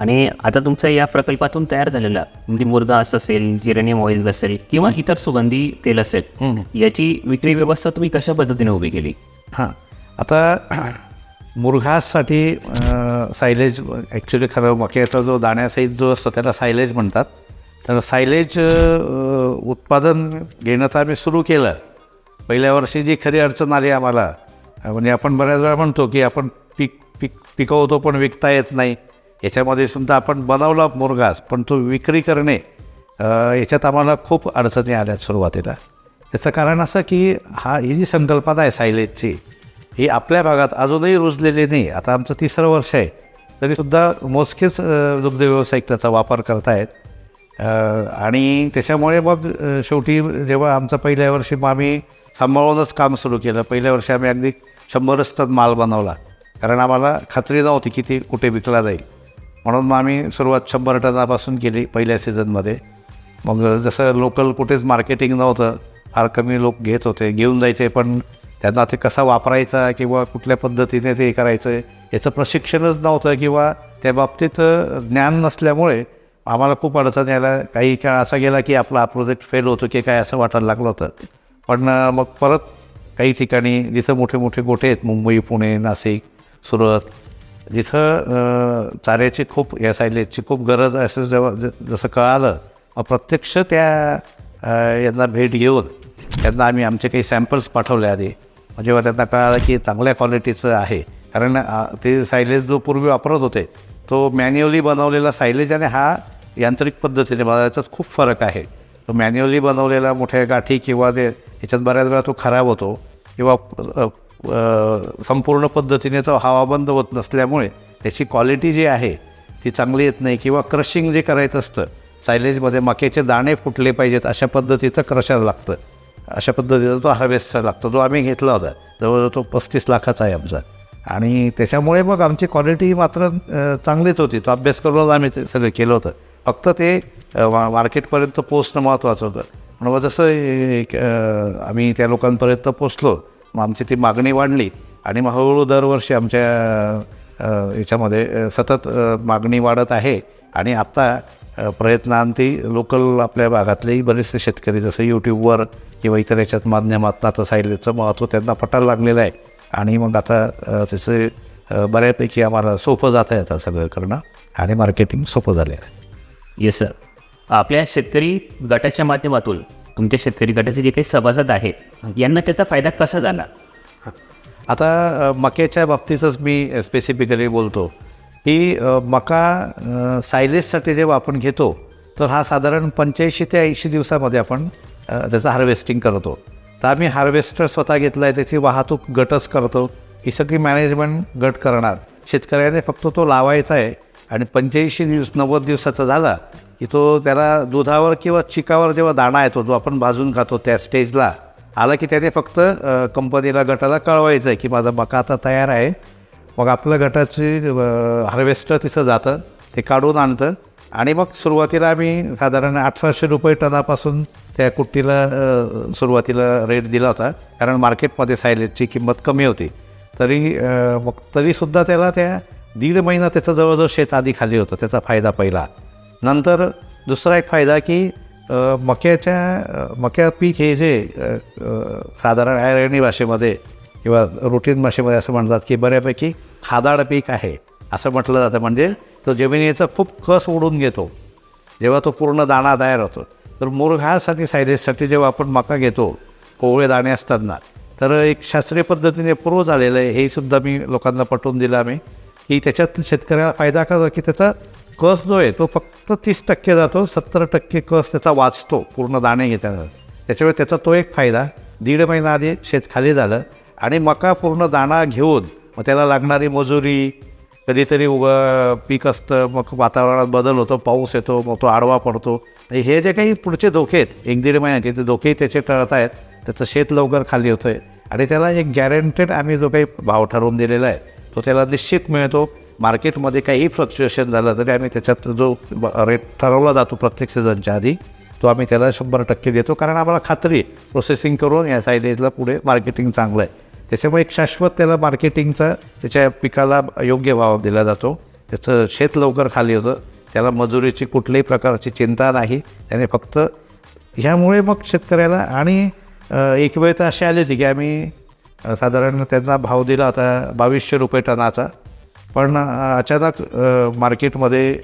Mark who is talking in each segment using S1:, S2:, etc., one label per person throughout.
S1: आणि आता तुमचं या प्रकल्पातून तयार झालेला म्हणजे मुर्गा असं असेल जिरेनियम ऑइल असेल किंवा इतर सुगंधी तेल असेल याची विक्री व्यवस्था तुम्ही कशा पद्धतीने उभी केली?
S2: हां. आता मुरघाससाठी सायलेज ॲक्च्युली खरं मक्याचा जो दाण्यासहित जो असतो त्याला सायलेज म्हणतात. तर सायलेज उत्पादन घेण्याचं आम्ही सुरू केलं. पहिल्या वर्षी जी खरी अडचण आली आम्हाला म्हणजे आपण बऱ्याच वेळा म्हणतो की आपण पीक पीक पिकवतो पण विकता येत नाही. याच्यामध्ये सुद्धा आपण बनवला मुरगास पण तो विक्री करणे याच्यात आम्हाला खूप अडचणी आल्या सुरुवातीला. त्याचं कारण असं की हा ही जी संकल्पना आहे सायलेजची ही आपल्या भागात अजूनही रुजलेली नाही. आता आमचं तिसरं वर्ष आहे. तरीसुद्धा मोजकेच दुग्ध व्यावसायिक त्याचा वापर करतायत. आणि त्याच्यामुळे मग शेवटी जेव्हा आमचं पहिल्या वर्षी मग आम्ही सांभाळूनच काम सुरू केलं. पहिल्या वर्षी आम्ही अगदी शंभरच टन माल बनवला. कारण आम्हाला खात्री नव्हती की ती कुठे विकला जाईल. म्हणून मग आम्ही सुरुवात शंभर टनापासून केली पहिल्या सीझनमध्ये मग जसं लोकल कुठेच मार्केटिंग नव्हतं फार कमी लोक घेत होते घेऊन जायचे पण त्यांना ते कसा वापरायचा किंवा कुठल्या पद्धतीने ते करायचं आहे याचं प्रशिक्षणच नव्हतं किंवा त्या बाबतीत ज्ञान नसल्यामुळे आम्हाला खूप अडचण यायला काही काळ असा गेला की आपला हा प्रोजेक्ट फेल होतो की काय असं वाटायला लागलं होतं. पण मग परत काही ठिकाणी जिथं मोठे मोठे गोठे आहेत मुंबई पुणे नाशिक सुरत जिथं चाऱ्याची खूप या सायलेजची खूप गरज असेल असं जेव्हा जसं कळालं मग प्रत्यक्ष त्या यांना भेट घेऊन त्यांना आम्ही आमचे काही सॅम्पल्स पाठवले आधी. मग जेव्हा त्यांना कळालं की चांगल्या क्वालिटीचं आहे कारण ते सायलेज जो पूर्वी वापरत होते तो मॅन्युअली बनवलेला सायलेज आणि हा यांत्रिक पद्धतीने बनवायचा खूप फरक आहे. तो मॅन्युअली बनवलेला मोठ्या गाठी किंवा ते ह्याच्यात बऱ्याच वेळा तो खराब होतो किंवा संपूर्ण पद्धतीने तो हवाबंद होत नसल्यामुळे त्याची क्वालिटी जी आहे ती चांगली येत नाही किंवा क्रशिंग जे करायचं असतं सायलेजमध्ये मक्याचे दाणे फुटले पाहिजेत अशा पद्धतीचं क्रशर लागतं. अशा पद्धतीचा तो हार्वेस्टर लागतो. जो आम्ही घेतला होता जवळजवळ तो पस्तीस लाखाचा आहे आमचा. आणि त्याच्यामुळे मग आमची क्वालिटी मात्र चांगलीच होती. तो अभ्यास करूनच आम्ही ते सगळं केलं होतं. फक्त ते मा- मार्केटपर्यंत पोचणं महत्त्वाचं होतं. म्हणून मग जसं एक, आम्ही त्या लोकांपर्यंत पोचलो मग आमची ती मागणी वाढली आणि मग हळूहळू दरवर्षी आमच्या याच्यामध्ये सतत मागणी वाढत आहे. आणि आत्ता प्रयत्नांती लोकल आपल्या भागातलेही बरेचसे शेतकरी जसं यूट्यूबवर किंवा इतर याच्यात माध्यमातून आता सायलेजचं महत्त्व त्यांना पटायला लागलेलं आहे. आणि मग आता त्याचं बऱ्यापैकी आम्हाला सोपं जात आहे आता सगळं करणं आणि मार्केटिंग सोपं झालं आहे
S1: येस सर आपल्या शेतकरी गटाच्या माध्यमातून तुमच्या शेतकरी गटाचे जे काही सभासद आहेत यांना त्याचा फायदा कसा झाला?
S2: आता मक्याच्या बाबतीतच मी स्पेसिफिकली बोलतो की मका सायलेजसाठी जेव्हा आपण घेतो तर हा साधारण पंच्याऐंशी ते ऐंशी दिवसामध्ये आपण त्याचं हार्वेस्टिंग करतो. तर आम्ही हार्वेस्टर स्वतः घेतला आहे त्याची वाहतूक गटच करतो. ही सगळी मॅनेजमेंट गट करणार. शेतकऱ्याने फक्त तो लावायचा आहे. आणि पंच्याऐंशी दिवस नव्वद दिवसाचा झाला की तो त्याला दुधावर किंवा चिकावर जेव्हा दाणा येतो जो आपण भाजून खातो त्या स्टेजला आला की त्याने फक्त कंपनीला गटाला कळवायचं आहे की माझा मका आता तयार आहे. मग आपलं गटाची हार्वेस्टर तिथं जातं ते काढून आणतं आणि मग सुरुवातीला आम्ही साधारण अठराशे रुपये टनापासून त्या कुट्टीला सुरुवातीला रेट दिला होता. कारण मार्केटमध्ये सायलेजची किंमत कमी होती. तरी मग तरीसुद्धा त्याला त्या दीड महिना त्याचं जवळजवळ शेत आधी खाली होतं त्याचा फायदा पहिला. नंतर दुसरा एक फायदा की मक्याच्या मक्या पीक हे जे साधारण अरणी भाषेमध्ये किंवा रुटीन भाषेमध्ये असं म्हणतात की बऱ्यापैकी खादाड पीक आहे असं म्हटलं जातं. म्हणजे तो जमिनीचा खूप कस ओढून घेतो. जेव्हा तो पूर्ण दाणा तयार होतो. तर मुरघासाठी सायडेससाठी जेव्हा आपण मका घेतो कोवळे दाणे असतात ना तर एक शास्त्रीय पद्धतीने पूर्व झालेलं आहे. हे सुद्धा मी लोकांना पटवून दिलं आम्ही की त्याच्यात शेतकऱ्याला फायदा कसा की त्याचा कस जो आहे तो फक्त तीस टक्के जातो सत्तर टक्के कस त्याचा वाचतो पूर्ण दाणे घेताना त्याच्यामुळे त्याचा तो एक फायदा दीड महिना आधी शेत खाली झालं आणि मका पूर्ण दाणा घेऊन मग त्याला लागणारी मजुरी कधीतरी उग पीक असतं मग वातावरणात बदल होतो पाऊस येतो मग तो आडवा पडतो. आणि हे जे काही पुढचे धोके आहेत एक दीड महिन्याचे ते धोकेही त्याचे टळत आहेत त्याचं शेत लवकर खाली होतं आहे आणि त्याला एक गॅरंटेड आम्ही जो काही भाव ठरवून दिलेला आहे तो त्याला निश्चित मिळतो. मार्केटमध्ये काही फ्लक्च्युएशन झालं तरी आम्ही त्याच्यात जो रेट ठरवला जातो प्रत्येक सीझनच्या आधी तो आम्ही त्याला शंभर टक्के देतो. कारण आम्हाला खात्री प्रोसेसिंग करून या सायडेजला पुढे मार्केटिंग चांगलं आहे. त्याच्यामुळे एक शाश्वत त्याला मार्केटिंगचा त्याच्या पिकाला योग्य भाव दिला जातो. त्याचं शेत लवकर खाली होतं. त्याला मजुरीची कुठल्याही प्रकारची चिंता नाही. त्याने फक्त ह्यामुळे मग शेतकऱ्याला आणि एक वेळ तर अशी आली होती की आम्ही साधारण त्यांना भाव दिला होता बावीसशे रुपये टनाचा. पण अचानक मार्केटमध्ये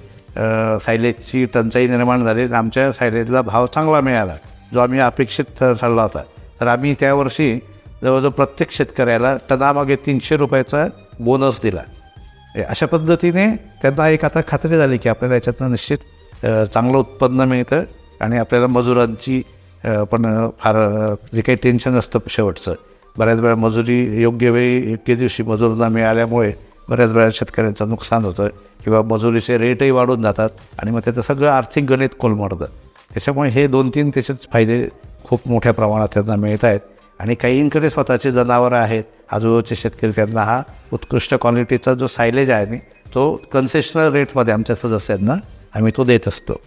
S2: सायलेजची टंचाई निर्माण झाली. आमच्या सायलेजला भाव चांगला मिळाला जो आम्ही अपेक्षित ठरला होता. तर आम्ही त्यावर्षी जवळजवळ प्रत्येक शेतकऱ्याला टनामागे तीनशे रुपयाचा बोनस दिला. अशा पद्धतीने त्यांना एक आता खात्री झाली की आपल्याला याच्यातनं निश्चित चांगलं उत्पन्न मिळतं आणि आपल्याला मजुरांची पण फार जे काही टेन्शन असतं शेवटचं. बऱ्याच वेळा मजुरी योग्य वेळी योग्य दिवशी मजूर न मिळाल्यामुळे बऱ्याच वेळा शेतकऱ्यांचं नुकसान होतं किंवा मजुरीचे रेटही वाढून जातात आणि मग त्याचं सगळं आर्थिक गणित कोलमडतं. त्याच्यामुळे हे दोन तीन त्याचेच फायदे खूप मोठ्या प्रमाणात त्यांना मिळत आहेत. आणि काहींकडे स्वतःचे जनावरं आहेत आजूबाजूचे शेतकरी त्यांना हा उत्कृष्ट क्वालिटीचा जो सायलेज आहे ना तो कन्सेशनल रेटमध्ये आमच्या सदस्यांना आम्ही तो देत असतो.